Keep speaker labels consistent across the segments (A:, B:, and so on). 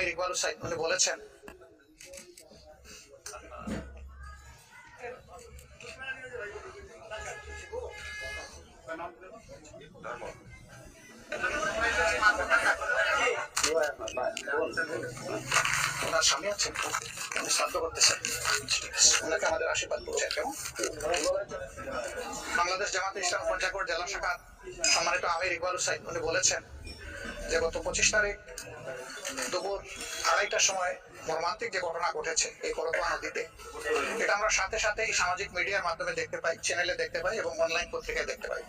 A: আমির ইকবাল হুসাইন উনি বলেছেন। ওনার স্বামী আছেন উনি শ্রাদ্ধ করতেছেন। ওনাকে আমাদের আশীর্বাদ করছেন কেমন? বাংলাদেশ জামাতে ইসলাম পঞ্চাগড় জেলা শাখার সম্মানিত আমির ইকবাল হুসাইন উনি বলেছেন যে গত পঁচিশ তারিখ, দুপুর আড়াইটার সময় মর্মান্তিক যে ঘটনা ঘটেছে এই করতোয়া নদীতে, এটা আমরা সাথে সাথে এই সামাজিক মিডিয়ার মাধ্যমে দেখতে পাই চ্যানেলে দেখতে পাই এবং অনলাইন পত্রিকায় দেখতে পাই।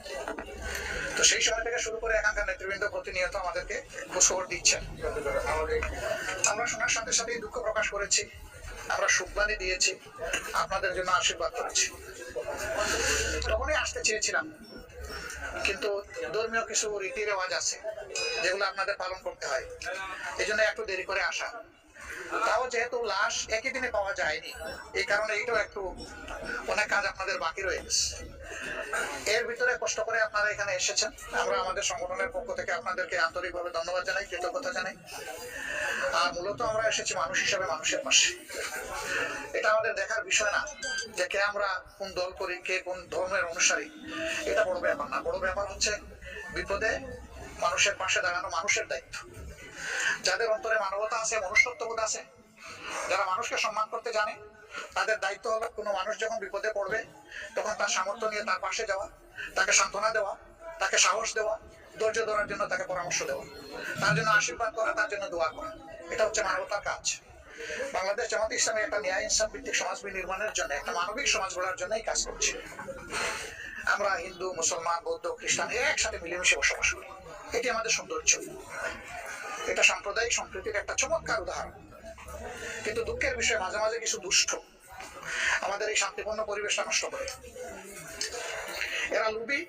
A: তো সেই সময় থেকে শুরু করে এখানকার নেতৃবৃন্দ প্রতিনিয়ত আমাদেরকে খোঁজখবর দিচ্ছেন। আমরা শোনার সাথে সাথেই দুঃখ প্রকাশ করেছি, আমরা সুখবাণী দিয়েছি, আপনাদের জন্য আশীর্বাদ করেছি। তখনই আসতে চেয়েছিলাম, কিন্তু ধর্মীয় কিছু রীতি রেওয়াজ আছে। যেগুলো আপনাদের পালন করতে হয়। এই জন্য একটু দেরি করে আসা। তাও যেহেতু লাশ একই দিনে পাওয়া যায়নি, এই কারণে এইটাও একটু অনেক কাজ আপনাদের বাকি রয়ে গেছে। এর ভিতরে কষ্ট করে আপনারা এখানে এসেছেন। আমরা আমাদের সংগঠনের পক্ষ থেকে আপনাদেরকে আন্তরিকভাবে ধন্যবাদ জানাই, কৃতজ্ঞতা জানাই। আর মূলত আমরা এসেছি মানুষ হিসাবে মানুষের পাশে। এটা আমাদের দেখার বিষয় না যে কে আমরা কোন দল করি, কে কোন ধর্মের অনুসারী। এটা বড় ব্যাপার না। বড় ব্যাপার হচ্ছে বিপদে মানুষের পাশে দাঁড়ানো মানুষের দায়িত্ব। যাদের অন্তরে মানবতা আছে, মনুষ্যত্ববোধ আছে, যারা মানুষকে সম্মান করতে জানে, তাদের দায়িত্ব হলো কোনো মানুষ যখন বিপদে পড়বে, তখন তার সামর্থ্য নিয়ে তার পাশে যাওয়া, তাকে সান্ত্বনা দেওয়া, তাকে সাহস দেওয়া, ধৈর্য ধরার জন্য তাকে পরামর্শ দেওয়া। তার জন্য আশীর্বাদ করা, তার জন্য দোয়া করা। এটা হচ্ছে মানবতার কাজ। বাংলাদেশ জামাত ইসলামী একটা ন্যায় ইনসান ভিত্তিক সমাজ নির্মাণের জন্য, একটা মানবিক সমাজ গড়ার জন্যই কাজ করছে। আমরা হিন্দু, মুসলমান, বৌদ্ধ, খ্রিস্টান একসাথে মিলেমিশে বসবাস করি। এটি আমাদের সৌন্দর্য। এটা সাম্প্রদায়িক সম্প্রীতির একটা চমৎকার উদাহরণ। কিন্তু দুঃখের বিষয়, মাঝে মাঝে কিছু দুষ্ট আমাদের এই শান্তিপূর্ণ পরিবেশটা নষ্ট করে। এরা লুবি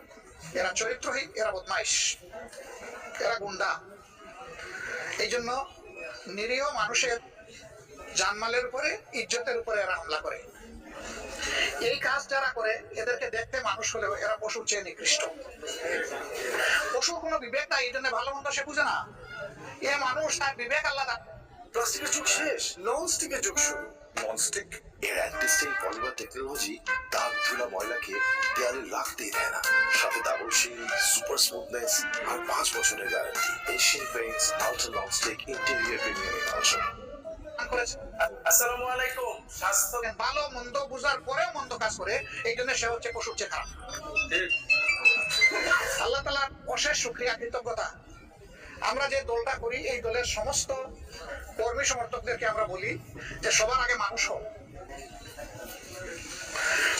A: এরা চরিত্রহীন, এরা বদমাইশ, এরা গুন্ডা। এই জন্য নিরীহ মানুষের জানমালের উপরে, ইজ্জতের উপরে এরা হামলা করে। এই কাজ যারা করে এদেরকে দেখতে মানুষ হলেও এরা পশুর চেয়ে নিকৃষ্ট। পশুর কোনো বিবেক নাই এই জন্য ভালো মন্দ সে বুঝে না। এ মানুষ তার বিবেক আল্লাহ
B: প্লাস্টিকের যুগ শেষ নন স্টিকের যুগ শুরু। ননস্টিক এর পলিমার টেকনোলজি দাগ ধুলা ময়লাকে দেয়ালে লাগতেই দেয় না। সাথে ডাবল শিল সুপার স্মুথনেস আর পাঁচ বছরের guarantee Asian Paints ultra nonstick interior
A: করেছে
C: আসসালামু আলাইকুম। স্বাস্থ্য
A: ভালো মন্দ বুঝার পরেও মন্দ কাজ করে এই জন্য সে হচ্ছে পশুর চেয়ে খারাপ। আল্লাহ তালার অশেষ সুক্রিয়া কৃতজ্ঞতা। আমরা যে দলটা করি এই দলের সমস্ত কর্মী সমর্থকদেরকে আমরা বলি যে সবার আগে মানুষ হোক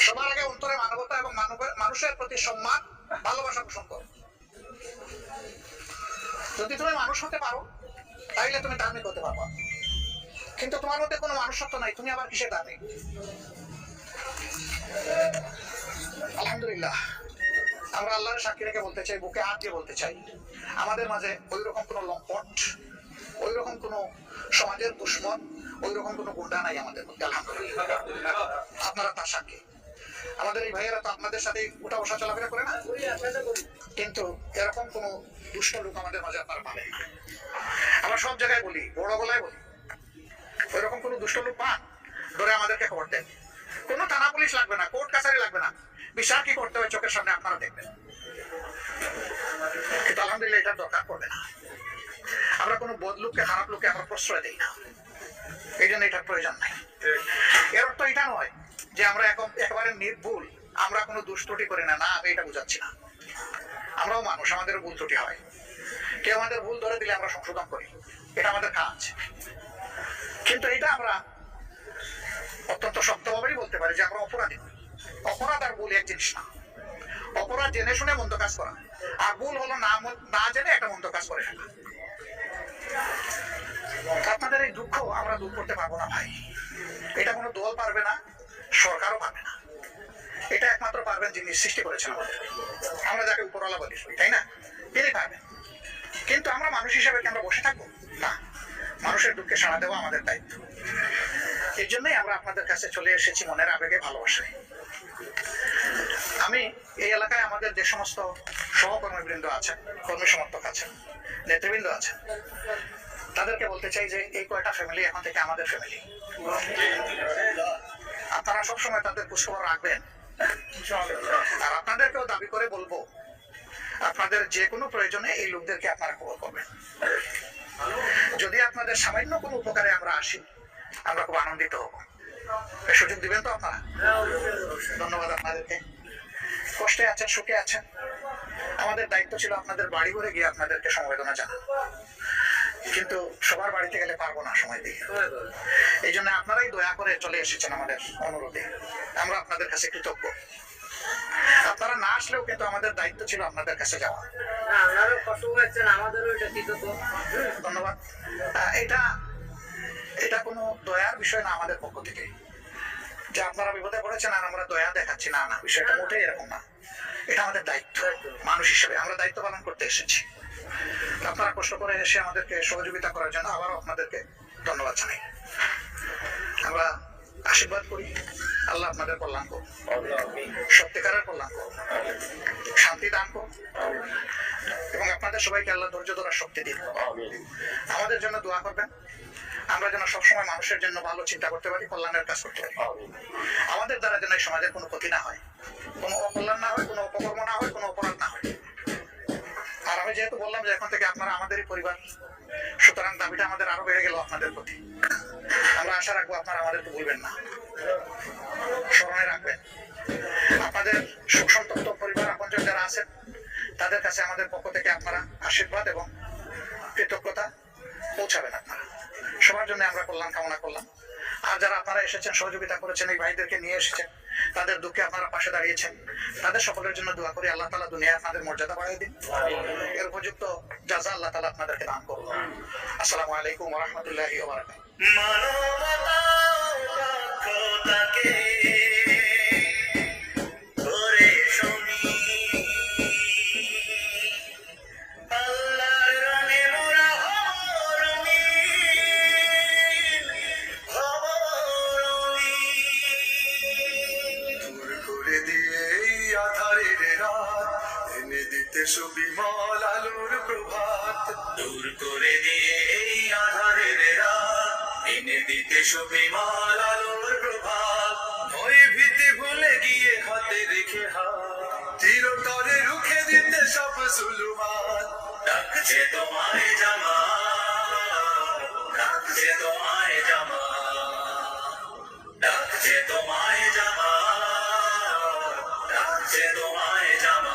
A: সবার আগে অন্তরে মানবতা এবং মানুষের প্রতি সম্মান ভালোবাসা পোষণ করো। যদি তুমি মানুষ হতে পারো তাইলে তুমি ধার্মিক হতে পারবা। কিন্তু তোমার মধ্যে কোনো মানুষত্ব নাই, তুমি আবার কিসের ধার্মিক আলহামদুলিল্লাহ, আমরা আল্লাহর সাক্ষী রেখে বলতে চাই, বুকে হাত দিয়ে বলতে চাই, আমাদের মাঝে ওই রকম কোনো লম্পট ওই রকম কোনো সমাজের দুশ্মন ওই রকম কোনো গুন্ডা নাই আমাদের মধ্যে, আলহামদুলিল্লাহ। আপনারা তার সাক্ষী। আমাদের এই ভাইয়েরা তো আপনাদের সাথে উঠা বসা চলাফেরা করে না? কিন্তু এরকম কোনো দুষ্ট লোক আমাদের মাঝে আপনারা পাবেন। আমরা সব জায়গায় বলি, বড় গলায় বলি ওইরকম কোনো দুষ্ট লোক পান ধরে আমাদেরকে খবর দেন। কোনো থানা পুলিশ লাগবে না, কোর্ট কাছারি লাগবে না। বিচার কি করতে হবে চোখের সামনে আপনারা দেখবেন। কিন্তু আলহামদুলিল্লাহ এটা দরকার পড়বে না। আমরা কোনো বদ লোককে, খারাপ লোককে আমরা প্রশ্রয় দিই না। এই জন্য এটার প্রয়োজন নাই। এর অর্থ এটা নয় যে আমরা এখন একেবারে নির্ভুল, আমরা কোনো দুষ্টটি করি না। না, আমি এটা বুঝাচ্ছি না। আমরাও মানুষ আমাদের ভুল ত্রুটি হয়। কেউ আমাদের ভুল ধরে দিলে আমরা সংশোধন করি। এটা আমাদের কাজ। কিন্তু এটা আমরা অত্যন্ত শক্তভাবেই বলতে পারি যে আমরা অপরাধী। অপরাধ আর ভুল এক জিনিস না। অপরাধ জেনে শুনে মন্দ কাজ করা। আর ভুল হলো না না জেনে একটা মন্দ কাজ করে ফেলা। আপনাদের এই দুঃখ আমরা দূর করতে পারব না ভাই। এটা কোনো দল পারবে না, সরকারও পারবে না। এটা একমাত্র পারবেন যিনি সৃষ্টি করেছেন আমাদের। আমরা যাকে উপরওয়ালা বলি, তাই না? তিনি পারবেন। কিন্তু আমরা মানুষ হিসেবে কি আমরা বসে থাকব? না। মানুষের দুঃখে সাড়া দেওয়া আমাদের দায়িত্ব। এই জন্যই আমরা আপনাদের কাছে চলে এসেছি মনের আবেগে ভালোবাসায়। আমি এই এলাকায় আমাদের যে সমস্ত সহকর্মীবৃন্দ আছেন, কর্মী সমর্থক আছেন, নেতৃবৃন্দ আছেন, তাদেরকে বলতে চাই যে এই কয়টা ফ্যামিলি এখন থেকে আমাদের ফ্যামিলি আপনারা সবসময় তাদের খোঁজখবর রাখবেন। আর আপনাদেরকেও দাবি করে বলব, আপনাদের যে কোনো প্রয়োজনে এই লোকদেরকে আপনারা আপনাদের সামান্য কোনো উপকারে আমরা আসি। আমরা খুব আনন্দিত হব। সুযোগ দিবেন তো আপনারা? ধন্যবাদ আপনাদেরকে। কষ্টে আছেন, সুখে আছেন? আমাদের দায়িত্ব ছিল আপনাদের বাড়ি ঘুরে গিয়ে আপনাদেরকে সমবেদনা জানানো। কিন্তু সবার বাড়িতে গেলে পারব না সময় দিয়ে। এই জন্য আপনারাই দয়া করে চলে এসেছেন আমাদের অনুরোধে। আমরা আপনাদের কাছে কৃতজ্ঞ। আপনারা না আসলেও কিন্তু আমাদের দায়িত্ব ছিল আপনাদের কাছে যাওয়া। ধন্যবাদ। এটা এটা কোনো দয়ার বিষয় না আমাদের পক্ষ থেকে। যে আপনারা বিপদে পড়েছেন আর আমরা দয়া দেখাচ্ছি না না বিষয়টা মোটেই এরকম না। এটা আমাদের দায়িত্ব মানুষ হিসেবে। আমরা দায়িত্ব পালন করতে এসেছি। আপনারা কষ্ট করে এসে আমাদেরকে সহযোগিতা করার জন্য আবারও আপনাদেরকে ধন্যবাদ জানাই। আমরা আশীর্বাদ করি। আল্লাহ আপনাদের কল্যাণ করুন। সত্যিকারের কল্যাণ করুন। শান্তি দান করুন। এবং আপনাদের সবাইকে আল্লাহ ধৈর্য ধরার শক্তি দিন। আমাদের জন্য দোয়া করবেন। আমরা যেন সবসময় মানুষের জন্য ভালো চিন্তা করতে পারি, কল্যাণের কাজ করতে পারি। আমাদের দ্বারা যেন এই সমাজের কোনো ক্ষতি না হয়। কোনো অকল্যাণ না হয়, কোনো অপকর্ম না হয়, কোনো অপরাধ না হয়। আর আমি যেহেতু বললাম যে এখন থেকে আপনারা আমাদেরই পরিবার, সুতরাং দাবিটা আমাদের আরও বেড়ে গেল আপনাদের প্রতি। আমরা আশা রাখব আপনারা আমাদেরকে ভুলবেন না। স্মরণে রাখবেন। আপনাদের সুখ সন্তপ্ত পরিবার, আপনজন যারা আছেন, তাদের কাছে আমাদের পক্ষ থেকে আপনারা আশীর্বাদ এবং কৃতজ্ঞতা পৌঁছাবেন আপনারা। সবার জন্য আমরা করলাম কামনা করলাম। আর যারা আপনারা এসেছেন, সহযোগিতা করেছেন, এই ভাইদেরকে নিয়ে এসেছেন, তাদের দুঃখে আপনারা পাশে দাঁড়িয়েছেন। তাদের সকলের জন্য দোয়া করি, আল্লাহ তালা দুনিয়া আপনাদের মর্যাদা বাড়াই দিন। এর উপযুক্ত যা আল্লাহ তালা আপনাদেরকে দান করব আসসালামু আলাইকুম রহমতুল্লাহ
B: দূর দিতে সুবিমাল আলোর
C: তোমায় জামা। ডাকছে তোমায় জামা। ডাকছে তোমায় জামা। ডাকছে তোমায় জামা।